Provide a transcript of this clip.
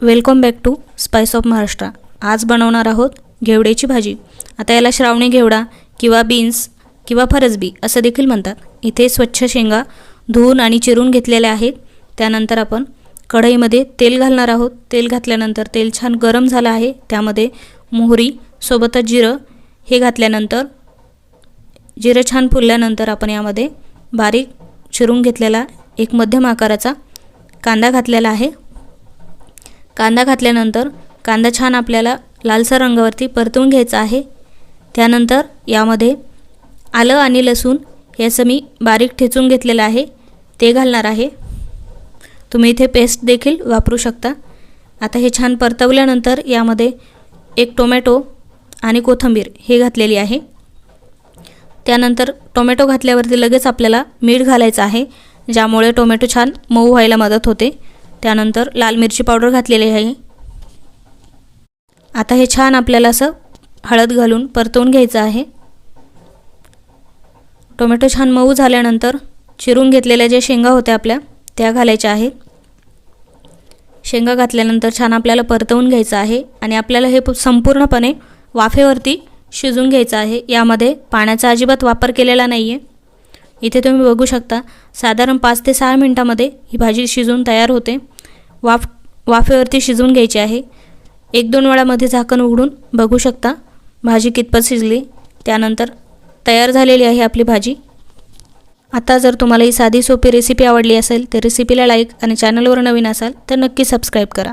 Welcome back to spice of Maharashtra. आज बनवणार आहोत घेवड्याची भाजी. आता याला श्रावणी घेवडा किंवा बीन्स किंवा फरसबी असं देखील म्हणतात. इथे स्वच्छ शेंगा धुवून आणि चिरून घेतलेल्या आहेत. त्यानंतर आपण कढईमध्ये तेल घालणार आहोत. तेल घातल्यानंतर तेल छान गरम झालं आहे. त्यामध्ये मोहरी सोबतच जिरं हे घातल्यानंतर जिरं छान फुलल्यानंतर आपण यामध्ये बारीक चिरून घेतलेला एक मध्यम आकाराचा कांदा घातलेला आहे. कांदा घातल्यानंतर कांदा छान आपल्याला लालसर रंगावरती परतवून घ्यायचा आहे. त्यानंतर यामध्ये आलं आणि लसूण याचं मी बारीक ठेचून घेतलेलं आहे. ते घालणार आहे. तुम्ही इथे पेस्ट देखील वापरू शकता. आता हे छान परतवल्यानंतर यामध्ये एक टोमॅटो आणि कोथिंबीर हे घातलेली आहे. त्यानंतर टोमॅटो घातल्यावरती लगेच आपल्याला मीठ घालायचं आहे ज्यामुळे टोमॅटो छान मऊ व्हायला मदत होते. त्यानंतर लाल मिरची पावडर घातलेली आहे. आता हे छान आपल्याला असं हळद घालून परतवून घ्यायचं आहे. टोमॅटो छान मऊ झाल्यानंतर चिरून घेतलेल्या ज्या शेंगा होत्या आपल्या त्या घालायच्या आहेत शेंगा घातल्यानंतर छान आपल्याला परतवून घ्यायचं आहे आणि आपल्याला हे संपूर्णपणे वाफेवरती शिजून घ्यायचं आहे. यामध्ये पाण्याचा अजिबात वापर केलेला नाही आहे इथे तुम्ही बघू शकता साधारण पाच ते सहा मिनटामध्ये ही भाजी शिजून तयार होते. वाफ वाफेवरती शिजवून घ्यायची आहे. एक दोन वेळामध्ये झाकण उघडून बघू शकता. भाजी कितपत शिजली त्यानंतर तयार झालेली आहे आपली भाजी. आता जर तुम्हाला ही साधी सोपी रेसिपी आवडली असेल तर रेसिपीला लाईक आणि चॅनलवर नवीन असाल तर नक्की सबस्क्राईब करा.